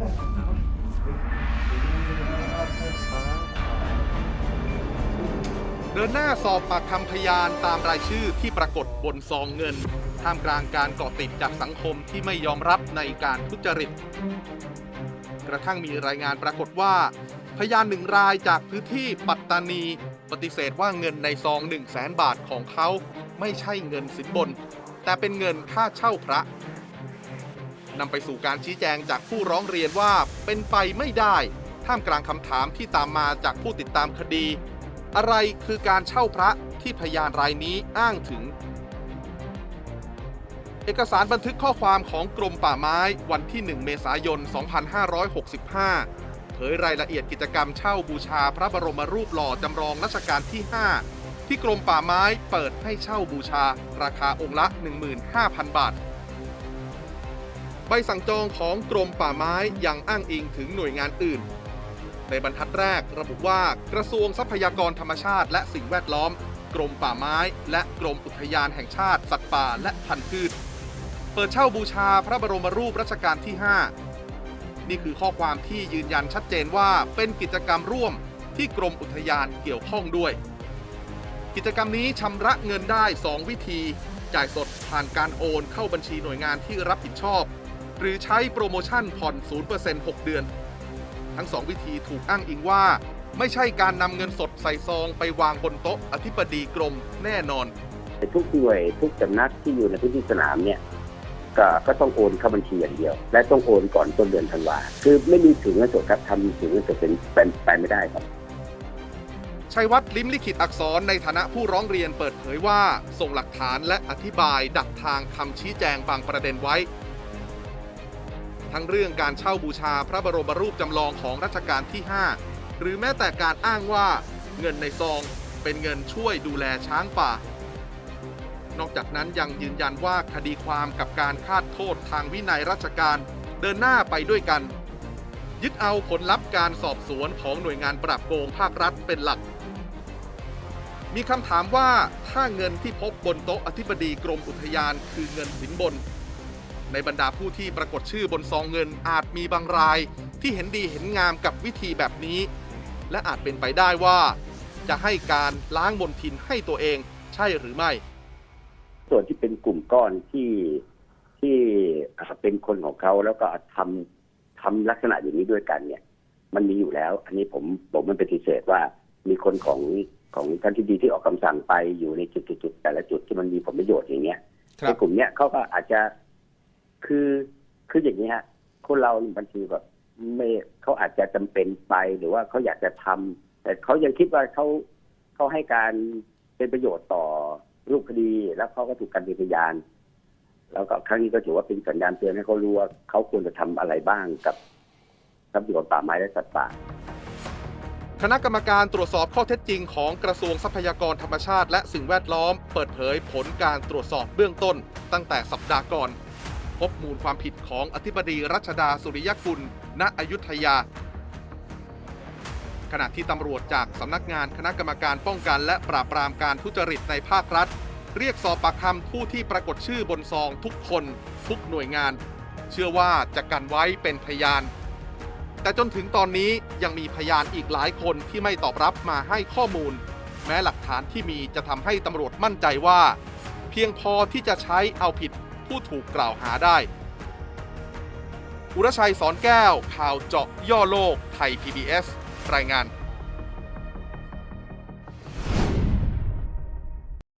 เดินหน้าสอบปากคำพยานตามรายชื่อที่ปรากฏบนซองเงิน ท่ามกลางการก่อติดจากสังคมที่ไม่ยอมรับในการทุจริต กระทั่งมีรายงานปรากฏว่า พยานหนึ่งรายจากพื้นที่ปัตตานี ปฏิเสธว่าเงินในซอง1 0 0 0 0แสนบาทของเขา ไม่ใช่เงินสินบน แต่เป็นเงินค่าเช่าพระ นำไปสู่การชี้แจงจากผู้ร้องเรียนว่าเป็นไปไม่ได้ ท่ามกลางคำถามที่ตามมาจากผู้ติดตามคดี อะไรคือการเช่าพระที่พยานรายนี้อ้างถึง เอกสารบันทึกข้อความของกรมป่าไม้วันที่ 1 เมษายน 2565 เผยรายละเอียดกิจกรรมเช่าบูชาพระบรมรูปหล่อจำลองรัชกาลที่ 5 ที่กรมป่าไม้เปิดให้เช่าบูชา ราคาองค์ละ 15,000 บาท ใบสั่งจองของกรมป่าไม้ยังอ้างอิงถึงหน่วยงานอื่น ในบรรทัดแรกระบุว่ากระทรวงทรัพยากรธรรมชาติ และสิ่งแวดล้อม กรมป่าไม้ และกรมอุทยานแห่งชาติ สัตว์ป่าและพันธุ์พืช เปิดเช่าบูชาพระบรมรูปรัชกาลที่ 5 นี่คือข้อความที่ยืนยันชัดเจนว่าเป็นกิจกรรมร่วมที่กรมอุทยานเกี่ยวข้องด้วย กิจกรรมนี้ชำระเงินได้ 2 วิธี จ่ายสดผ่านการโอนเข้าบัญชีหน่วยงานที่รับผิดชอบ หรือใช้โปรโมชั่นผ่อน 0% 6 เดือน ทั้งสองวิธีถูกอ้างอิงว่า ไม่ใช่การนำเงินสดใส่ซองไปวางบนโต๊ะอธิบดีกรมแน่นอน ทุกหน่วยทุกสำนักที่อยู่ในพื้นที่สนามเนี่ยก็ก็ต้องโอนเข้าบัญชีอย่างเดียว และต้องโอนก่อนต้นเดือนธันวาคือไม่มีถึงเงินสดครับทำถึงเงินสดเป็นเป็นไปไม่ได้ครับชัยวัฒน์ลิ้มลิขิตอักษรในฐานะผู้ร้องเรียนเปิดเผยว่า ส่งหลักฐานและอธิบายดักทางคำชี้แจงบางประเด็นไว้ ทั้งเรื่องการเช่าบูชาพระบรมรูปจำลองของรัชกาลที่ 5 หรือแม้แต่การอ้างว่าเงินในซองเป็นเงินช่วยดูแลช้างป่า นอกจากนั้นยังยืนยันว่าคดีความกับการคาดโทษทางวินัยราชการเดินหน้าไปด้วยกัน ยึดเอาผลลัพธ์การสอบสวนของหน่วยงานปราบโกงภาครัฐเป็นหลัก มีคำถามว่าถ้าเงินที่พบบนโต๊ะอธิบดีกรมอุทยานคือเงินสินบน ในบรรดาผู้ที่ปรากฏชื่อบนซองเงินอาจมีบางราย ที่เห็นดีเห็นงามกับวิธีแบบนี้ และอาจเป็นไปได้ว่า จะให้การล้างมนทินให้ตัวเองใช่หรือไม่ ส่วนที่เป็นกลุ่มก้อนที่ที่อ่าเป็นคนของเขาแล้วก็ทำทำลักษณะอย่างนี้ด้วยกันเนี่ย มันมีอยู่แล้ว อันนี้ผมผมมันปฏิเสธว่ามีคนของของท่านที่ดีที่ออกคำสั่งไปอยู่ในจุดๆๆแต่ละจุดที่มันมีผลประโยชน์อย่างเงี้ยครัในบกลุ่มเนี้ยเขาก็อาจจะ คือคืออย่างนี้ฮะคนเราบางทีแบบไม่เขาอาจจะจำเป็นไปหรือว่าเขาอยากจะทำแต่เขายังคิดว่าเขาเขาให้การเป็นประโยชน์ต่อรูปคดี แล้วเขาก็ถูกกันเป็นพยาน แล้วก็ครั้งนี้ก็ถือว่าเป็นสัญญาณเตือนให้เขารู้ว่าเขาควรจะทำอะไรบ้างกับทรัพยากรป่าไม้และสัตว์ป่าคณะกรรมการตรวจสอบข้อเท็จจริงของกระทรวงทรัพยากรธรรมชาติ และสิ่งแวดล้อม เปิดเผยผลการตรวจสอบเบื้องต้น ตั้งแต่สัปดาห์ก่อน พบมูลความผิดของอธิบดีรัชดาสุริยกุล ณ อยุธยา ขณะที่ตำรวจจากสำนักงานคณะกรรมการป้องกัน และปราบปรามการทุจริตในภาครัฐ เรียกสอบปากคำผู้ที่ปรากฏชื่อบนซองทุกคนทุกหน่วยงาน เชื่อว่าจะกันไว้เป็นพยาน แต่จนถึงตอนนี้ยังมีพยานอีกหลายคนที่ไม่ตอบรับมาให้ข้อมูล แม้หลักฐานที่มีจะทำให้ตำรวจมั่นใจว่า เพียงพอที่จะใช้เอาผิด ผู้ถูกกล่าวหาได้ อุรชัยสอนแก้ว ข่าวเจาะย่อโลก ไทย PBS รายงาน